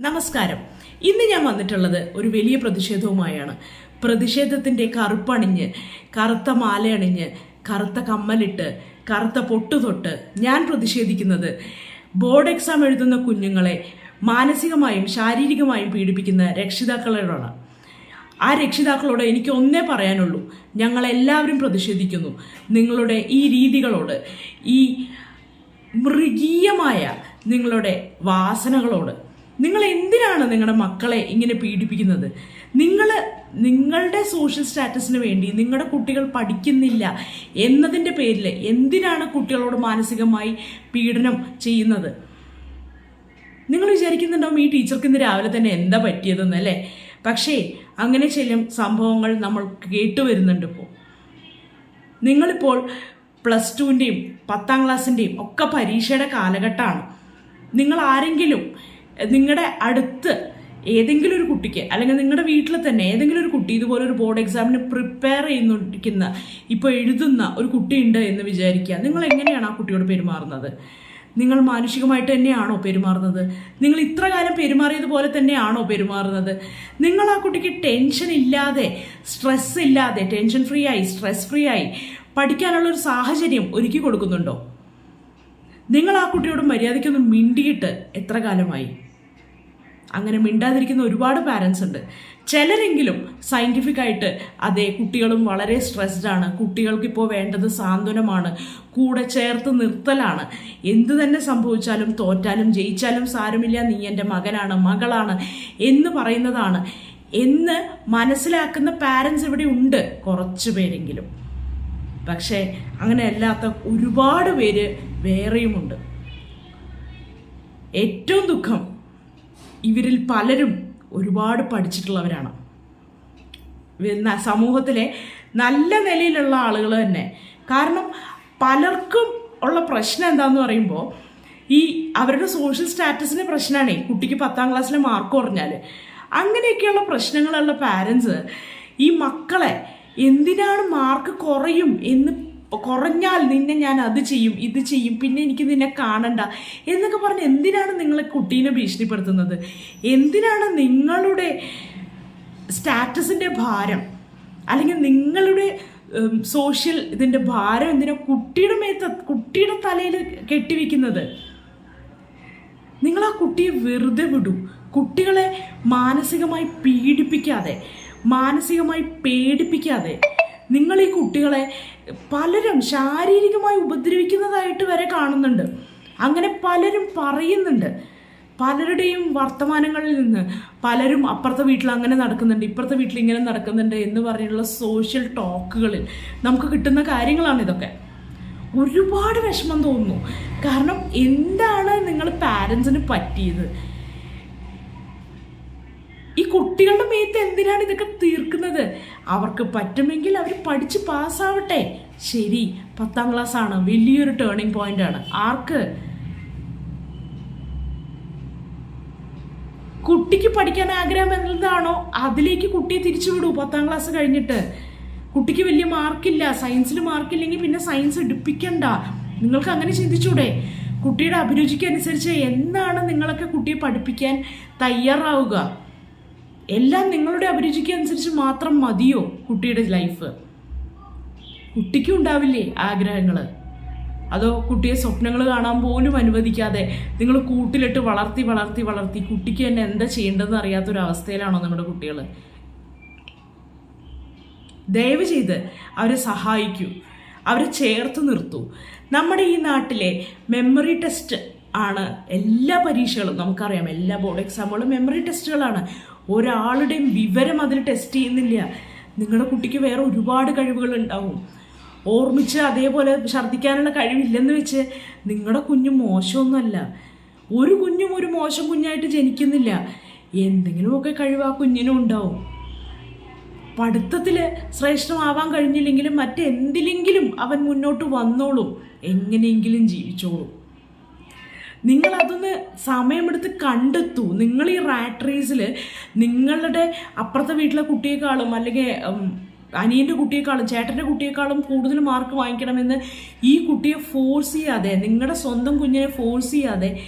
നമസ്കാരം. ഇന്ന് ഞാൻ വന്നിട്ടുള്ളത് ഒരു വലിയ പ്രതിഷേധവുമായാണ്. പ്രതിഷേധത്തിന്റെ കറുപ്പണിഞ്ഞ് കറുത്ത മാലയണിഞ്ഞ് കറുത്ത കമ്മലിട്ട് കറുത്ത പൊട്ടുതൊട്ട് ഞാൻ പ്രതിഷേധിക്കുന്നത് ബോർഡ് എക്സാം എഴുതുന്ന കുഞ്ഞുങ്ങളെ മാനസികമായും ശാരീരികമായും പീഡിപ്പിക്കുന്ന രക്ഷിതാക്കളോടാണ്. ആ രക്ഷിതാക്കളോട് എനിക്ക് ഒന്നേ പറയാനുള്ളൂ. ഞങ്ങളെല്ലാവരും പ്രതിഷേധിക്കുന്നു. നിങ്ങളുടെ ഈ രീതികളോട് ഈ മൃഗീയമായ നിങ്ങളുടെ വാസനകളോട്. നിങ്ങൾ എന്തിനാണ് നിങ്ങളുടെ മക്കളെ ഇങ്ങനെ പീഡിപ്പിക്കുന്നത്? നിങ്ങൾ നിങ്ങളുടെ സോഷ്യൽ സ്റ്റാറ്റസിന് വേണ്ടി നിങ്ങളുടെ കുട്ടികൾ പഠിക്കുന്നില്ല എന്നതിന്റെ പേരിൽ എന്തിനാണ് കുട്ടികളോട് മാനസികമായി പീഡനം ചെയ്യുന്നത്? നിങ്ങൾ വിചാരിക്കുന്നുണ്ടാവും ഈ ടീച്ചർക്ക് ഇന്ന് രാവിലെ തന്നെ എന്താ പറ്റിയതെന്ന് അല്ലേ? പക്ഷേ അങ്ങനെ ചില സംഭവങ്ങൾ നമ്മൾ കേട്ടുവരുന്നുണ്ട് ഇപ്പോൾ നിങ്ങളിപ്പോൾ പ്ലസ് ടുവിന്റെയും പത്താം ക്ലാസ്സിന്റെയും ഒക്കെ പരീക്ഷയുടെ കാലഘട്ടമാണ്. നിങ്ങൾ ആരെങ്കിലും നിങ്ങളുടെ അടുത്ത് ഏതെങ്കിലും ഒരു കുട്ടിക്ക് അല്ലെങ്കിൽ നിങ്ങളുടെ വീട്ടിൽ തന്നെ ഏതെങ്കിലും ഒരു കുട്ടി ഇതുപോലെ ഒരു ബോർഡ് എക്സാമിന് പ്രിപ്പയർ ചെയ്യുന്നിരിക്കുന്ന ഇപ്പോൾ എഴുതുന്ന ഒരു കുട്ടിയുണ്ട് എന്ന് വിചാരിക്കുക. നിങ്ങൾ എങ്ങനെയാണ് ആ കുട്ടിയോട് പെരുമാറുന്നത്? നിങ്ങൾ മാനുഷികമായിട്ട് തന്നെയാണോ പെരുമാറുന്നത്? നിങ്ങൾ ഇത്ര കാലം പെരുമാറിയതുപോലെ തന്നെയാണോ പെരുമാറുന്നത്? നിങ്ങൾ ആ കുട്ടിക്ക് ടെൻഷൻ ഇല്ലാതെ സ്ട്രെസ് ഇല്ലാതെ ടെൻഷൻ ഫ്രീ ആയി സ്ട്രെസ് ഫ്രീ ആയി പഠിക്കാനുള്ള ഒരു സാഹചര്യം ഒരുക്കി കൊടുക്കുന്നുണ്ടോ? നിങ്ങൾ ആ കുട്ടിയോട് മര്യാദയ്ക്കൊന്ന് മിണ്ടിയിട്ട് എത്ര കാലമായി? അങ്ങനെ മിണ്ടാതിരിക്കുന്ന ഒരുപാട് പാരൻസ് ഉണ്ട്. ചിലരെങ്കിലും സയന്റിഫിക് ആയിട്ട് അതെ കുട്ടികളും വളരെ സ്ട്രെസ്ഡ് ആണ്. കുട്ടികൾക്ക് ഇപ്പോൾ വേണ്ടത് സാന്ത്വനമാണ്. കൂടെ ചേർത്ത് നിർത്തലാണ്. എന്തു തന്നെ സംഭവിച്ചാലും തോറ്റാലും ജയിച്ചാലും സാരമില്ല നീ എന്റെ മകനാണ് മകളാണ് എന്ന് പറയുന്നതാണ്. എന്ന് മനസ്സിലാക്കുന്ന പാരൻസ് ഇവിടെ ഉണ്ട് കുറച്ച് പേരെങ്കിലും. പക്ഷേ അങ്ങനെ അല്ലാത്ത ഒരുപാട് പേര് വേറെയുമുണ്ട്. ഏറ്റവും ദുഃഖം ഇവരിൽ പലരും ഒരുപാട് പഠിച്ചിട്ടുള്ളവരാണ്. സമൂഹത്തിലെ നല്ല നിലയിലുള്ള ആളുകൾ തന്നെ. കാരണം പലർക്കും ഉള്ള പ്രശ്നം എന്താണെന്ന് പറയുമ്പോൾ ഈ അവരുടെ സോഷ്യൽ സ്റ്റാറ്റസിന്റെ പ്രശ്നമാണ് കുട്ടിക്ക് പത്താം ക്ലാസ്സിലെ മാർക്ക് കുറഞ്ഞാൽ അങ്ങനെയൊക്കെയുള്ള പ്രശ്നങ്ങളുള്ള പാരൻസ് ഈ മക്കളെ എന്തിനാണ് മാർക്ക് കുറയും എന്ന് കുറഞ്ഞാൽ നിന്നെ ഞാൻ അത് ചെയ്യും ഇത് ചെയ്യും പിന്നെ എനിക്ക് നിന്നെ കാണണ്ട എന്നൊക്കെ പറഞ്ഞ് എന്തിനാണ് നിങ്ങളെ കുട്ടീനെ ഭീഷണിപ്പെടുത്തുന്നത്? എന്തിനാണ് നിങ്ങളുടെ സ്റ്റാറ്റസിന്റെ ഭാരം അല്ലെങ്കിൽ നിങ്ങളുടെ സോഷ്യൽ ഇതിന്റെ ഭാരം എന്തിനാ കുട്ടിയുടെ മേത്ത് കുട്ടിയുടെ തലയിൽ കെട്ടിവെക്കുന്നത്? നിങ്ങൾ ആ കുട്ടിയെ വെറുതെ വിടൂ. കുട്ടികളെ മാനസികമായി പീഡിപ്പിക്കാതെ മാനസികമായി പേടിപ്പിക്കാതെ നിങ്ങൾ ഈ കുട്ടികളെ പലരും ശാരീരികമായി ഉപദ്രവിക്കുന്നതായിട്ട് വരെ കാണുന്നുണ്ട്. അങ്ങനെ പലരും പറയുന്നുണ്ട്. പലരുടെയും വർത്തമാനങ്ങളിൽ നിന്ന് പലരും അപ്പുറത്തെ വീട്ടിൽ അങ്ങനെ നടക്കുന്നുണ്ട് ഇപ്പുറത്തെ വീട്ടിൽ ഇങ്ങനെ നടക്കുന്നുണ്ട് എന്ന് പറഞ്ഞുള്ള സോഷ്യൽ ടോക്കുകളിൽ നമുക്ക് കിട്ടുന്ന കാര്യങ്ങളാണ് ഇതൊക്കെ. ഒരുപാട് വിഷമം തോന്നുന്നു. കാരണം എന്താണ് നിങ്ങൾ പാരൻസിന് പറ്റിയത്? ഈ കുട്ടികളുടെ മേത്ത് എന്തിനാണ് ഇതൊക്കെ തീർക്കുന്നത്? അവർക്ക് പറ്റുമെങ്കിൽ അവർ പഠിച്ച് പാസ്സാവട്ടെ. ശരി പത്താം ക്ലാസ് ആണ്. വലിയൊരു ടേണിംഗ് പോയിന്റ് ആണ്. ആർക്ക്? കുട്ടിക്ക് പഠിക്കാൻ ആഗ്രഹം എന്താണോ അതിലേക്ക് കുട്ടിയെ തിരിച്ചുവിടൂ പത്താം ക്ലാസ് കഴിഞ്ഞിട്ട്. കുട്ടിക്ക് വലിയ മാർക്കില്ല സയൻസിൽ മാർക്കില്ലെങ്കിൽ പിന്നെ സയൻസ് എടുപ്പിക്കണ്ട. നിങ്ങൾക്ക് അങ്ങനെ ചിന്തിച്ചൂടെ? കുട്ടിയുടെ അഭിരുചിക്കനുസരിച്ച് എന്നാണ് നിങ്ങളൊക്കെ കുട്ടിയെ പഠിപ്പിക്കാൻ തയ്യാറാവുക? എല്ലാം നിങ്ങളുടെ അഭിരുചിക്ക് അനുസരിച്ച് മാത്രം മതിയോ കുട്ടിയുടെ ലൈഫ് കുട്ടിക്കും ഉണ്ടാവില്ലേ ആഗ്രഹങ്ങൾ അതോ കുട്ടിയെ സ്വപ്നങ്ങൾ കാണാൻ പോലും അനുവദിക്കാതെ നിങ്ങൾ കൂട്ടിലിട്ട് വളർത്തി വളർത്തി വളർത്തി കുട്ടിക്ക് തന്നെ എന്താ ചെയ്യേണ്ടതെന്ന് അറിയാത്തൊരവസ്ഥയിലാണോ നിങ്ങളുടെ കുട്ടികൾ ദയവ് ചെയ്ത് അവരെ സഹായിക്കൂ. അവരെ ചേർത്ത് നിർത്തൂ. നമ്മുടെ ഈ നാട്ടിലെ മെമ്മറി ടെസ്റ്റ് ആണ് എല്ലാ പരീക്ഷകളും നമുക്കറിയാം എല്ലാ ബോർഡ് എക്സാമുകളും മെമ്മറി ടെസ്റ്റുകളാണ് ഒരാളുടെയും വിവരം അതിൽ ടെസ്റ്റ് ചെയ്യുന്നില്ല. നിങ്ങളുടെ കുട്ടിക്ക് വേറെ ഒരുപാട് കഴിവുകൾ ഉണ്ടാവും. ഓർമ്മിച്ച് അതേപോലെ ഛർദ്ദിക്കാനുള്ള കഴിവില്ലെന്ന് വെച്ച് നിങ്ങളുടെ കുഞ്ഞു മോശമൊന്നുമല്ല. ഒരു കുഞ്ഞും ഒരു മോശം കുഞ്ഞായിട്ട് ജനിക്കുന്നില്ല. എന്തെങ്കിലുമൊക്കെ കഴിവ് ആ കുഞ്ഞിനും ഉണ്ടാവും. പഠിത്തത്തിൽ ശ്രേഷ്ഠമാവാൻ കഴിഞ്ഞില്ലെങ്കിലും മറ്റെന്തിലെങ്കിലും അവൻ മുന്നോട്ട് വന്നോളും. എങ്ങനെയെങ്കിലും ജീവിച്ചോളും. നിങ്ങൾ അതൊന്ന് സമയമെടുത്ത് കണ്ടെത്തൂ. നിങ്ങൾ ഈ റാറ്റ് റേസിൽ നിങ്ങളുടെ അപ്പുറത്തെ വീട്ടിലെ കുട്ടിയെക്കാളും അല്ലെങ്കിൽ അനിയന്റെ കുട്ടിയെക്കാളും ചേട്ടന്റെ കുട്ടിയെക്കാളും കൂടുതൽ മാർക്ക് വാങ്ങിക്കണമെന്ന് ഈ കുട്ടിയെ ഫോഴ്സ് ചെയ്യാതെ നിങ്ങളുടെ സ്വന്തം കുഞ്ഞിനെ ഫോഴ്സ് ചെയ്യാതെ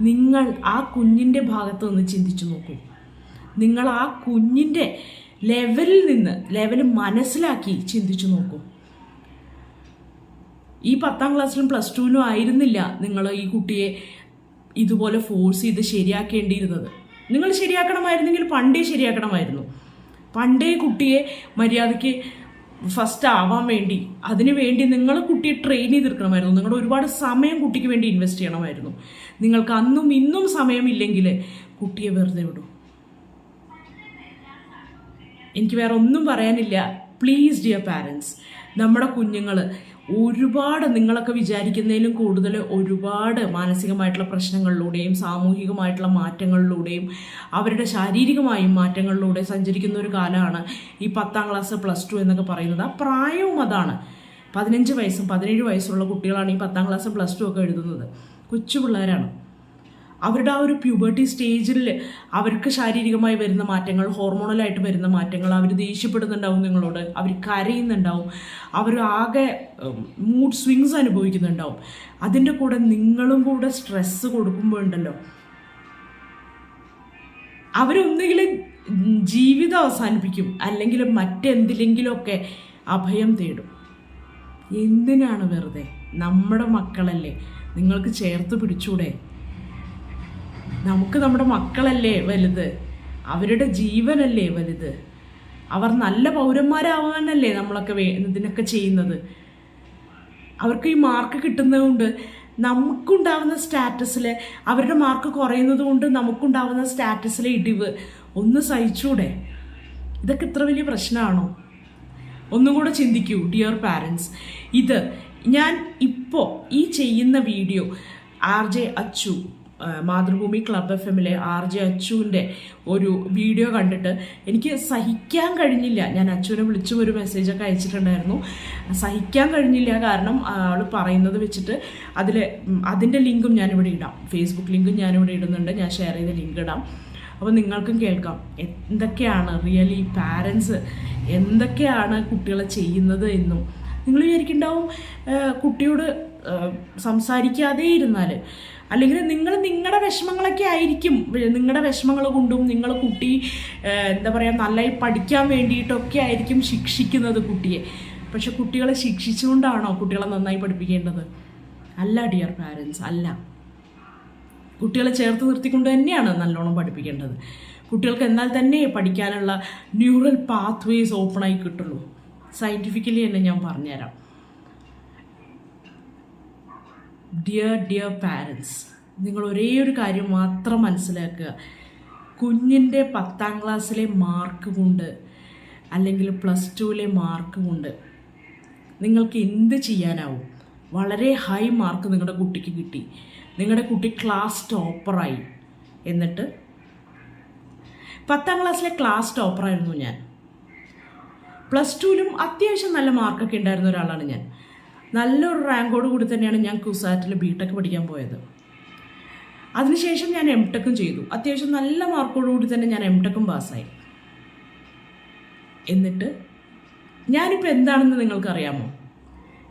നിങ്ങൾ ആ കുഞ്ഞിന്റെ ഭാഗത്ത് നിന്ന് ചിന്തിച്ചു നോക്കൂ. നിങ്ങൾ ആ കുഞ്ഞിന്റെ ലെവലിൽ നിന്ന് ലെവൽ മനസ്സിലാക്കി ചിന്തിച്ചു നോക്കൂ. ഈ പത്താം ക്ലാസ്സിലും പ്ലസ് ടുവിനും ആയിരുന്നില്ല നിങ്ങൾ ഈ കുട്ടിയെ ഇതുപോലെ ഫോഴ്സ് ചെയ്ത് ശരിയാക്കേണ്ടിയിരുന്നത്. നിങ്ങൾ ശരിയാക്കണമായിരുന്നെങ്കിൽ പണ്ടേ ശരിയാക്കണമായിരുന്നു. പണ്ടേ കുട്ടിയെ മര്യാദയ്ക്ക് ഫസ്റ്റ് ആവാൻ വേണ്ടി അതിനു വേണ്ടി നിങ്ങൾ കുട്ടിയെ ട്രെയിൻ ചെയ്തെടുക്കണമായിരുന്നു നിങ്ങളുടെ ഒരുപാട് സമയം കുട്ടിക്ക് വേണ്ടി ഇൻവെസ്റ്റ് ചെയ്യണമായിരുന്നു. നിങ്ങൾക്ക് അന്നും ഇന്നും സമയമില്ലെങ്കിൽ കുട്ടിയെ വെറുതെ വിടൂ. എനിക്ക് വേറെ ഒന്നും പറയാനില്ല. പ്ലീസ് ഡിയർ പാരൻസ് നമ്മുടെ കുഞ്ഞുങ്ങൾ ഒരുപാട് നിങ്ങളൊക്കെ വിചാരിക്കുന്നതിലും കൂടുതൽ ഒരുപാട് മാനസികമായിട്ടുള്ള പ്രശ്നങ്ങളിലൂടെയും സാമൂഹികമായിട്ടുള്ള മാറ്റങ്ങളിലൂടെയും അവരുടെ ശാരീരികമായും മാറ്റങ്ങളിലൂടെ സഞ്ചരിക്കുന്ന ഒരു കാലമാണ് ഈ പത്താം ക്ലാസ് പ്ലസ് ടു എന്നൊക്കെ പറയുന്നത്. ആ പ്രായവും അതാണ്. പതിനഞ്ച് വയസ്സും പതിനേഴ് വയസ്സുള്ള കുട്ടികളാണ് ഈ പത്താം ക്ലാസ് പ്ലസ് ടു ഒക്കെ എഴുതുന്നത്. കൊച്ചു പിള്ളേരാണ്. അവരുടെ ആ ഒരു പ്യൂബർട്ടി സ്റ്റേജിൽ അവർക്ക് ശാരീരികമായി വരുന്ന മാറ്റങ്ങൾ ഹോർമോണലായിട്ട് വരുന്ന മാറ്റങ്ങൾ അവർ ദേഷ്യപ്പെടുന്നുണ്ടാവും നിങ്ങളോട് അവർ കരയുന്നുണ്ടാവും അവർ ആകെ മൂഡ് സ്വിങ്സ് അനുഭവിക്കുന്നുണ്ടാവും. അതിന്റെ കൂടെ നിങ്ങളും കൂടെ സ്ട്രെസ്സ് കൊടുക്കുമ്പോൾ ഉണ്ടല്ലോ. ജീവിതം അവസാനിപ്പിക്കും അല്ലെങ്കിൽ മറ്റെന്തിലെങ്കിലുമൊക്കെ അഭയം തേടും. എന്തിനാണ് വെറുതെ? നമ്മുടെ മക്കളല്ലേ? നിങ്ങൾക്ക് ചേർത്ത് പിടിച്ചൂടെ? നമുക്ക് നമ്മുടെ മക്കളല്ലേ വലുത്? അവരുടെ ജീവനല്ലേ വലുത്? അവർ നല്ല പൗരന്മാരാവാനല്ലേ നമ്മളൊക്കെ വേ ഇതിനൊക്കെ ചെയ്യുന്നത്? അവർക്ക് ഈ മാർക്ക് കിട്ടുന്നതുകൊണ്ട് നമുക്കുണ്ടാവുന്ന സ്റ്റാറ്റസിൽ അവരുടെ മാർക്ക് കുറയുന്നത് കൊണ്ട് നമുക്കുണ്ടാവുന്ന സ്റ്റാറ്റസിലെ ഇടിവ്. ഒന്ന് സഹിച്ചൂടെ? ഇതൊക്കെ ഇത്ര വലിയ പ്രശ്നമാണോ ഒന്നും കൂടെ ചിന്തിക്കൂ ഡിയർ പാരൻസ് ഇത് ഞാൻ ഇപ്പോൾ ഈ ചെയ്യുന്ന video R J Achu Mathrubhumi club F എമ്മിലെ ആർ ജെ അച്ചുവിന്റെ ഒരു വീഡിയോ കണ്ടിട്ട് എനിക്ക് സഹിക്കാൻ കഴിഞ്ഞില്ല. ഞാൻ അച്ചുവിനെ വിളിച്ചു ഒരു മെസ്സേജൊക്കെ അയച്ചിട്ടുണ്ടായിരുന്നു. സഹിക്കാൻ കഴിഞ്ഞില്ല കാരണം ആൾ പറയുന്നത് വെച്ചിട്ട് അതിൽ അതിന്റെ ലിങ്കും ഞാനിവിടെ ഇടാം. ഫേസ്ബുക്ക് ലിങ്കും ഞാനിവിടെ ഇടുന്നുണ്ട്. ഞാൻ ഷെയർ ചെയ്ത ലിങ്ക് ഇടാം. അപ്പോൾ നിങ്ങൾക്കും കേൾക്കാം. എന്തൊക്കെയാണ് റിയലി പാരൻസ് എന്തൊക്കെയാണ് കുട്ടികളെ ചെയ്യുന്നത് എന്നും. നിങ്ങൾ വിചാരിക്കുന്നുണ്ടാവും കുട്ടിയോട് സംസാരിക്കാതെ ഇരുന്നാൽ അല്ലെങ്കിൽ നിങ്ങൾ നിങ്ങളുടെ വിഷമങ്ങളൊക്കെ ആയിരിക്കും. നിങ്ങളുടെ വിഷമങ്ങൾ കൊണ്ടും നിങ്ങൾ കുട്ടി എന്താ പറയുക നന്നായി പഠിക്കാൻ വേണ്ടിയിട്ടൊക്കെ ആയിരിക്കും ശിക്ഷിക്കുന്നത് കുട്ടിയെ. പക്ഷെ കുട്ടികളെ ശിക്ഷിച്ചുകൊണ്ടാണോ കുട്ടികളെ നന്നായി പഠിപ്പിക്കേണ്ടത്? അല്ല ഡിയർ പാരൻസ് അല്ല. കുട്ടികളെ ചേർത്ത് നിർത്തിക്കൊണ്ട് തന്നെയാണ് നല്ലോണം പഠിപ്പിക്കേണ്ടത്. കുട്ടികൾക്ക് എന്നാൽ തന്നെ പഠിക്കാനുള്ള ന്യൂറൽ പാത്വേസ് ഓപ്പണായി കിട്ടുള്ളൂ. സയന്റിഫിക്കലി തന്നെ ഞാൻ പറഞ്ഞുതരാം. ഡിയർ ഡിയർ പാരൻസ് നിങ്ങൾ ഒരേ ഒരു കാര്യം മാത്രം മനസ്സിലാക്കുക. കുഞ്ഞിന്റെ പത്താം ക്ലാസ്സിലെ മാർക്ക് കൊണ്ട് അല്ലെങ്കിൽ പ്ലസ് ടുവിലെ മാർക്ക് കൊണ്ട് നിങ്ങൾക്ക് എന്ത് ചെയ്യാനാവും? വളരെ ഹൈ മാർക്ക് നിങ്ങളുടെ കുട്ടിക്ക് കിട്ടി. നിങ്ങളുടെ കുട്ടി ക്ലാസ് ടോപ്പറായി എന്നിട്ട് പത്താം ക്ലാസ്സിലെ ക്ലാസ് ടോപ്പറായിരുന്നു ഞാൻ. പ്ലസ് ടുവിലും അത്യാവശ്യം നല്ല മാർക്കൊക്കെ ഉണ്ടായിരുന്ന ഒരാളാണ് ഞാൻ. നല്ലൊരു റാങ്കോട് കൂടി തന്നെയാണ് ഞാൻ കുസാറ്റിൽ ബി ടെക് പഠിക്കാൻ പോയത്. അതിനുശേഷം ഞാൻ എം ടെക്കും ചെയ്തു. അത്യാവശ്യം നല്ല മാർക്കോട് കൂടി തന്നെ ഞാൻ എം ടെക്കും പാസ്സായി. എന്നിട്ട് ഞാനിപ്പോൾ എന്താണെന്ന് നിങ്ങൾക്കറിയാമോ?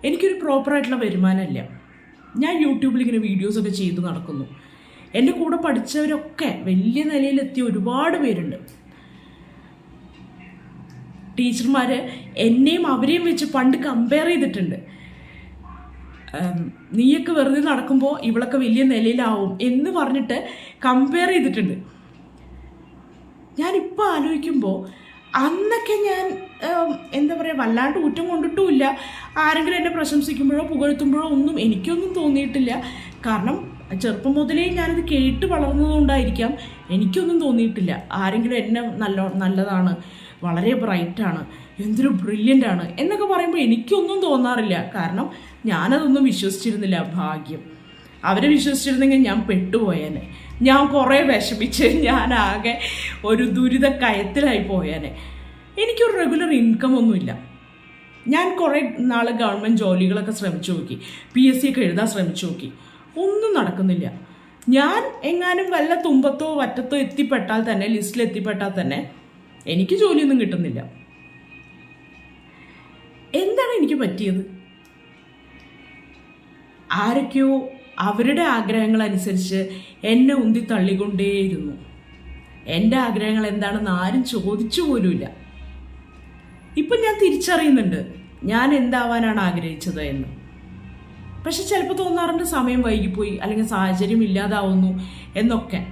എനിക്കൊരു പ്രോപ്പറായിട്ടുള്ള വരുമാനമില്ല. ഞാൻ യൂട്യൂബിൽ ഇങ്ങനെ വീഡിയോസൊക്കെ ചെയ്ത് നടക്കുന്നു. എന്റെ കൂടെ പഠിച്ചവരൊക്കെ വലിയ നിലയിലെത്തിയ ഒരുപാട് പേരുണ്ട്. ടീച്ചർമാർ എന്നെയും അവരെയും വെച്ച് പണ്ട് കമ്പയർ ചെയ്തിട്ടുണ്ട്. നീയൊക്കെ വെറുതെ നടക്കുമ്പോൾ ഇവളൊക്കെ വലിയ നിലയിലാവും എന്ന് പറഞ്ഞിട്ട് കമ്പയർ ചെയ്തിട്ടുണ്ട്. ഞാനിപ്പോൾ ആലോചിക്കുമ്പോൾ അന്നൊക്കെ ഞാൻ എന്താ പറയുക വല്ലാണ്ട് ഊറ്റം കൊണ്ടിട്ടുമില്ല. ആരെങ്കിലും എന്നെ പ്രശംസിക്കുമ്പോഴോ പുകഴ്ത്തുമ്പോഴോ ഒന്നും എനിക്കൊന്നും തോന്നിയിട്ടില്ല. കാരണം ചെറുപ്പം മുതലേ ഞാനത് കേട്ട് വളർന്നതുകൊണ്ടായിരിക്കാം എനിക്കൊന്നും തോന്നിയിട്ടില്ല. ആരെങ്കിലും എന്നെ നല്ല നല്ലതാണ് വളരെ ബ്രൈറ്റാണ് എന്തൊരു ബ്രില്യന്റ് ആണ് എന്നൊക്കെ പറയുമ്പോൾ എനിക്കൊന്നും തോന്നാറില്ല. കാരണം ഞാനതൊന്നും വിശ്വസിച്ചിരുന്നില്ല ഭാഗ്യം. അവരെ വിശ്വസിച്ചിരുന്നെങ്കിൽ ഞാൻ പെട്ടുപോയേനെ. ഞാൻ കുറേ വിഷമിച്ച് ഞാൻ ആകെ ഒരു ദുരിത കയത്തിലായി പോയേനെ. എനിക്കൊരു റെഗുലർ ഇൻകം ഒന്നുമില്ല. ഞാൻ കുറേ നാൾ ഗവൺമെന്റ് ജോലികളൊക്കെ ശ്രമിച്ചു നോക്കി. പി എസ് സി ഒക്കെ എഴുതാൻ ശ്രമിച്ചു നോക്കി. ഒന്നും നടക്കുന്നില്ല. ഞാൻ എങ്ങാനും വല്ല തുമ്പത്തോ വറ്റത്തോ എത്തിപ്പെട്ടാൽ തന്നെ ലിസ്റ്റിൽ എത്തിപ്പെട്ടാൽ തന്നെ എനിക്ക് ജോലിയൊന്നും കിട്ടുന്നില്ല. എന്താണ് എനിക്ക് പറ്റിയത്? ആരൊക്കെയോ അവരുടെ ആഗ്രഹങ്ങൾ അനുസരിച്ച് എന്നെ ഉന്തി തള്ളിക്കൊണ്ടേയിരുന്നു. എന്റെ ആഗ്രഹങ്ങൾ എന്താണെന്ന് ആരും ചോദിച്ചു പോലുമില്ല. ഇപ്പം ഞാൻ തിരിച്ചറിയുന്നുണ്ട് ഞാൻ എന്താവാനാണ് ആഗ്രഹിച്ചത് എന്ന്. പക്ഷെ ചിലപ്പോൾ തോന്നാറുണ്ട് സമയം വൈകിപ്പോയി അല്ലെങ്കിൽ സാഹചര്യം ഇല്ലാതാവുന്നു എന്നൊക്കെ.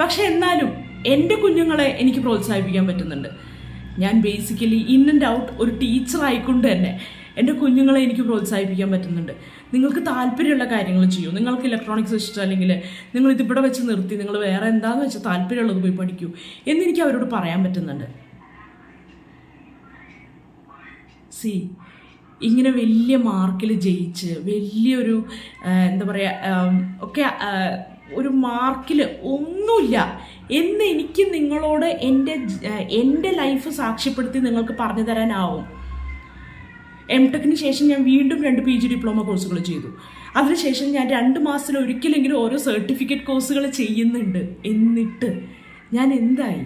പക്ഷെ എന്നാലും എന്റെ കുഞ്ഞുങ്ങളെ എനിക്ക് പ്രോത്സാഹിപ്പിക്കാൻ പറ്റുന്നുണ്ട്. ഞാൻ ബേസിക്കലി ഇൻ ആൻഡ് ഔട്ട് ഒരു ടീച്ചർ ആയിക്കൊണ്ട് തന്നെ എന്റെ കുഞ്ഞുങ്ങളെ എനിക്ക് പ്രോത്സാഹിപ്പിക്കാൻ പറ്റുന്നുണ്ട്. നിങ്ങൾക്ക് താല്പര്യമുള്ള കാര്യങ്ങൾ ചെയ്യൂ. നിങ്ങൾക്ക് ഇലക്ട്രോണിക്സ് ഇഷ്ടം അല്ലെങ്കിൽ നിങ്ങൾ ഇതിവിടെ വെച്ച് നിർത്തി നിങ്ങൾ വേറെ എന്താണെന്ന് വെച്ചാൽ താല്പര്യമുള്ളത് പോയി പഠിക്കൂ എന്നെനിക്ക് അവരോട് പറയാൻ പറ്റുന്നുണ്ട്. സി ഇങ്ങനെ വലിയ മാർക്കിൽ ജയിച്ച് വലിയൊരു എന്താ പറയുക ഒക്കെ ഒരു മാർക്കിൽ ഒന്നുമില്ല. എന്ന് എനിക്ക് നിങ്ങളോട് എന്റെ എന്റെ ലൈഫ് സാക്ഷ്യപ്പെടുത്തി നിങ്ങൾക്ക് പറഞ്ഞു തരാനാവും. എം ടെക്കിന് ശേഷം ഞാൻ വീണ്ടും രണ്ട് പി ജി ഡിപ്ലോമ കോഴ്സുകൾ ചെയ്തു. അതിനുശേഷം ഞാൻ രണ്ട് മാസത്തിൽ ഒരിക്കലെങ്കിലും ഓരോ സർട്ടിഫിക്കറ്റ് കോഴ്സുകൾ ചെയ്യുന്നുണ്ട്. എന്നിട്ട് ഞാൻ എന്തായി?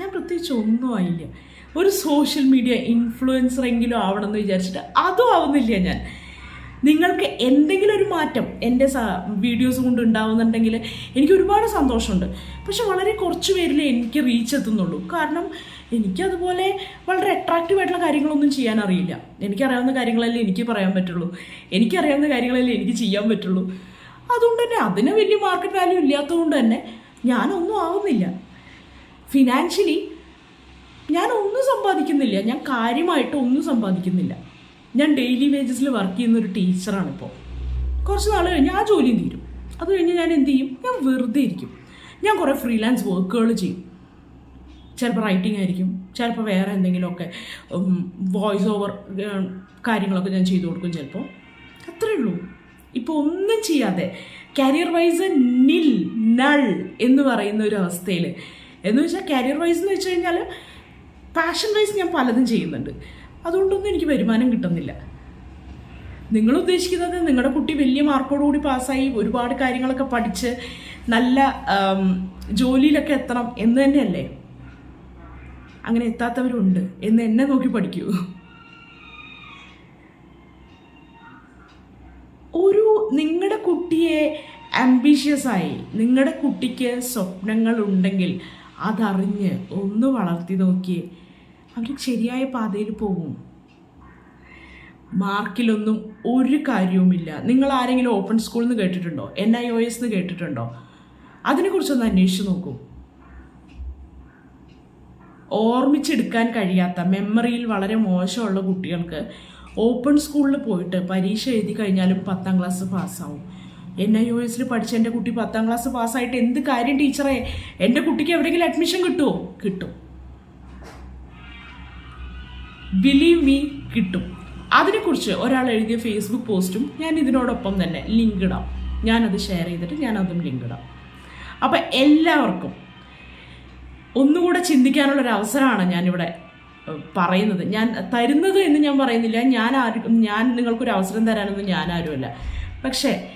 ഞാൻ പ്രത്യേകിച്ച് ഒന്നും ആയില്ല. ഒരു സോഷ്യൽ മീഡിയ ഇൻഫ്ലുവൻസർ എങ്കിലും ആവണം എന്ന് വിചാരിച്ചിട്ട് അതും ആവുന്നില്ല ഞാൻ. നിങ്ങൾക്ക് എന്തെങ്കിലും ഒരു മാറ്റം എന്റെ വീഡിയോസ് കൊണ്ട് ഉണ്ടാവുന്നുണ്ടെങ്കിൽ എനിക്ക് ഒരുപാട് സന്തോഷമുണ്ട്. പക്ഷെ വളരെ കുറച്ച് പേരിലേ എനിക്ക് റീച്ച് എത്തുന്നുള്ളൂ. കാരണം എനിക്കതുപോലെ വളരെ അട്രാക്റ്റീവ് ആയിട്ടുള്ള കാര്യങ്ങളൊന്നും ചെയ്യാൻ അറിയില്ല. എനിക്കറിയാവുന്ന കാര്യങ്ങളല്ലേ എനിക്ക് പറയാൻ പറ്റുള്ളൂ. എനിക്കറിയാവുന്ന കാര്യങ്ങളല്ലേ എനിക്ക് ചെയ്യാൻ പറ്റുള്ളൂ. അതുകൊണ്ട് തന്നെ അതിന് വലിയ മാർക്കറ്റ് വാല്യൂ ഇല്ലാത്തതുകൊണ്ട് തന്നെ ഞാനൊന്നും ആവുന്നില്ല. ഫിനാൻഷ്യലി ഞാൻ ഒന്നും സമ്പാദിക്കുന്നില്ല. ഞാൻ കാര്യമായിട്ട് ഒന്നും സമ്പാദിക്കുന്നില്ല. ഞാൻ ഡെയിലി വേജസിൽ വർക്ക് ചെയ്യുന്ന ഒരു ടീച്ചറാണ് ഇപ്പോൾ കുറച്ച് നാൾ കഴിഞ്ഞ് ആ ജോലിയും തീരും. അത് കഴിഞ്ഞ് ഞാൻ എന്ത് ചെയ്യും? ഞാൻ വെറുതെ ഇരിക്കും. ഞാൻ കുറേ ഫ്രീലാൻസ് വർക്കുകൾ ചെയ്യും. ചിലപ്പോൾ റൈറ്റിംഗ് ആയിരിക്കും. ചിലപ്പോൾ വേറെ എന്തെങ്കിലുമൊക്കെ വോയിസ് ഓവർ കാര്യങ്ങളൊക്കെ ഞാൻ ചെയ്തു കൊടുക്കും ചിലപ്പോൾ അത്രേ ഉള്ളൂ. ഇപ്പോൾ ഒന്നും ചെയ്യാതെ കരിയർ വൈസ് നിൽ നൾ എന്ന് പറയുന്ന ഒരു അവസ്ഥയിൽ എന്ന് വെച്ചാൽ കരിയർ വൈസ് എന്ന് വെച്ച് കഴിഞ്ഞാൽ പാഷൻ വൈസ് ഞാൻ പലതും ചെയ്യുന്നുണ്ട്. അതുകൊണ്ടൊന്നും എനിക്ക് വരുമാനം കിട്ടുന്നില്ല. നിങ്ങൾ ഉദ്ദേശിക്കുന്നത് നിങ്ങളുടെ കുട്ടി വലിയ മാർക്കോടുകൂടി പാസ്സായി ഒരുപാട് കാര്യങ്ങളൊക്കെ പഠിച്ച് നല്ല ജോലിയിലൊക്കെ എത്തണം എന്ന് തന്നെയല്ലേ? അങ്ങനെ എത്താത്തവരുണ്ട്. എന്ന് എന്നെ നോക്കി പഠിക്കൂ. ഒരു നിങ്ങളുടെ കുട്ടിയെ ആംബിഷ്യസായി നിങ്ങളുടെ കുട്ടിക്ക് സ്വപ്നങ്ങൾ ഉണ്ടെങ്കിൽ അതറിഞ്ഞ് ഒന്ന് വളർത്തി നോക്കിയേ. അവർ ശരിയായ പാതയിൽ പോകും. മാർക്കിലൊന്നും ഒരു കാര്യവുമില്ല. നിങ്ങൾ ആരെങ്കിലും ഓപ്പൺ സ്കൂളിൽ നിന്ന് കേട്ടിട്ടുണ്ടോ? എൻ ഐ ഒ എസ് എന്ന് കേട്ടിട്ടുണ്ടോ? അതിനെക്കുറിച്ചൊന്ന് അന്വേഷിച്ച് നോക്കൂ. ഓർമ്മിച്ചെടുക്കാൻ കഴിയാത്ത മെമ്മറിയിൽ വളരെ മോശമുള്ള കുട്ടികൾക്ക് ഓപ്പൺ സ്കൂളിൽ പോയിട്ട് പരീക്ഷ എഴുതി കഴിഞ്ഞാലും പത്താം ക്ലാസ് പാസ്സാവും. എൻ ഐ ഒ എസിൽ പഠിച്ച എന്റെ കുട്ടി പത്താം ക്ലാസ് പാസ്സായിട്ട് എന്ത് കാര്യം ടീച്ചറെ? എന്റെ കുട്ടിക്ക് എവിടെയെങ്കിലും അഡ്മിഷൻ കിട്ടുമോ കിട്ടും. ബിലീവ് മീ കിട്ടും. അതിനെക്കുറിച്ച് ഒരാൾ എഴുതിയ ഫേസ്ബുക്ക് പോസ്റ്റും ഞാൻ ഇതിനോടൊപ്പം തന്നെ ലിങ്ക് ഇടാം. ഞാനത് ഷെയർ ചെയ്തിട്ട് ഞാൻ അതും ലിങ്ക് ഇടാം. അപ്പം എല്ലാവർക്കും ഒന്നുകൂടെ ചിന്തിക്കാനുള്ള ഒരു അവസരമാണ് ഞാനിവിടെ പറയുന്നത്. ഞാൻ തരുന്നത് എന്ന് ഞാൻ പറയുന്നില്ല. ഞാൻ ആർക്കും ഞാൻ നിങ്ങൾക്കൊരു അവസരം തരാനൊന്നും ഞാൻ ആരുമല്ല. പക്ഷേ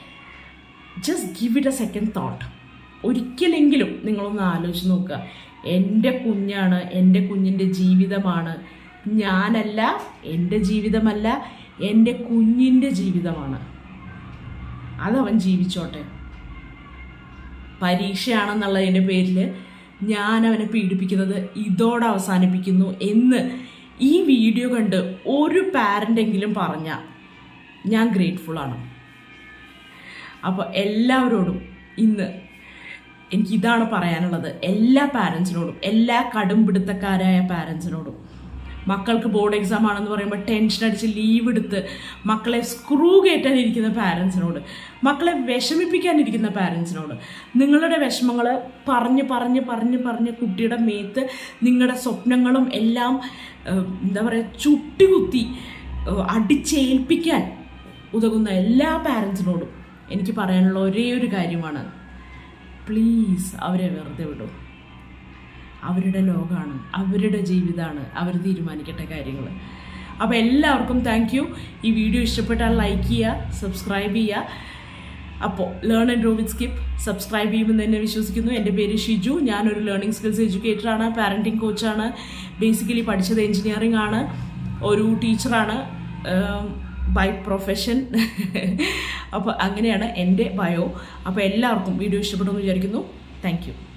just give it a second thought ഒരിക്കലെങ്കിലും നിങ്ങളൊന്ന് ആലോചിച്ച് നോക്കുക. എന്റെ കുഞ്ഞാണ് എന്റെ കുഞ്ഞിന്റെ ജീവിതമാണ് ഞാനല്ല എന്റെ ജീവിതമല്ല എന്റെ കുഞ്ഞിന്റെ ജീവിതമാണ്. അതവൻ ജീവിച്ചോട്ടെ. പരീക്ഷയാണെന്നുള്ളതിന്റെ പേരിൽ ഞാൻ അവനെ പീഡിപ്പിക്കുന്നത് ഇതോടെ അവസാനിപ്പിക്കുന്നു എന്ന് ഈ വീഡിയോ കണ്ട് ഒരു പാരന്റെങ്കിലും പറഞ്ഞാൽ ഞാൻ ഗ്രേറ്റ്ഫുൾ ആണ്. അപ്പോൾ എല്ലാവരോടും ഇന്ന് എനിക്കിതാണ് പറയാനുള്ളത്. എല്ലാ പാരൻസിനോടും എല്ലാ കടുംപിടുത്തക്കാരായ പാരൻസിനോടും മക്കൾക്ക് ബോർഡ് എക്സാം ആണെന്ന് പറയുമ്പോൾ ടെൻഷൻ അടിച്ച് ലീവ് എടുത്ത് മക്കളെ സ്ക്രൂ കയറ്റാനിരിക്കുന്ന പാരൻസിനോട് മക്കളെ വിഷമിപ്പിക്കാനിരിക്കുന്ന പാരൻസിനോട് നിങ്ങളുടെ വിഷമങ്ങൾ പറഞ്ഞ് പറഞ്ഞ് പറഞ്ഞ് പറഞ്ഞ് കുട്ടിയുടെ മേത്ത് നിങ്ങളുടെ സ്വപ്നങ്ങളും എല്ലാം എന്താ പറയുക ചുട്ടികുത്തി അടിച്ചേൽപ്പിക്കാൻ ഉതകുന്ന എല്ലാ പാരൻസിനോടും എനിക്ക് പറയാനുള്ള ഒരേ ഒരു കാര്യമാണ് പ്ലീസ് അവരെ വെറുതെ വിടും. അവരുടെ ലോകമാണ് അവരുടെ ജീവിതമാണ് അവർ തീരുമാനിക്കട്ടെ കാര്യങ്ങൾ. അപ്പോൾ എല്ലാവർക്കും താങ്ക് യു ഈ വീഡിയോ ഇഷ്ടപ്പെട്ടാൽ ലൈക്ക് ചെയ്യുക സബ്സ്ക്രൈബ് ചെയ്യുക. അപ്പോൾ learn and grow with skip subscribe ചെയ്യുമെന്ന് തന്നെ വിശ്വസിക്കുന്നു. എന്റെ പേര് ഷിജു. ഞാനൊരു ലേണിംഗ് സ്കിൽസ് എഡ്യൂക്കേറ്ററാണ് പാരന്റിംഗ് കോച്ചാണ് ബേസിക്കലി പഠിച്ചത് എഞ്ചിനീയറിംഗ് ആണ് ഒരു ടീച്ചറാണ് ബൈ പ്രൊഫഷൻ അപ്പോൾ അങ്ങനെയാണ് എന്റെ ബയോ അപ്പോൾ എല്ലാവർക്കും വീഡിയോ ഇഷ്ടപ്പെടുമെന്ന് വിചാരിക്കുന്നു. താങ്ക്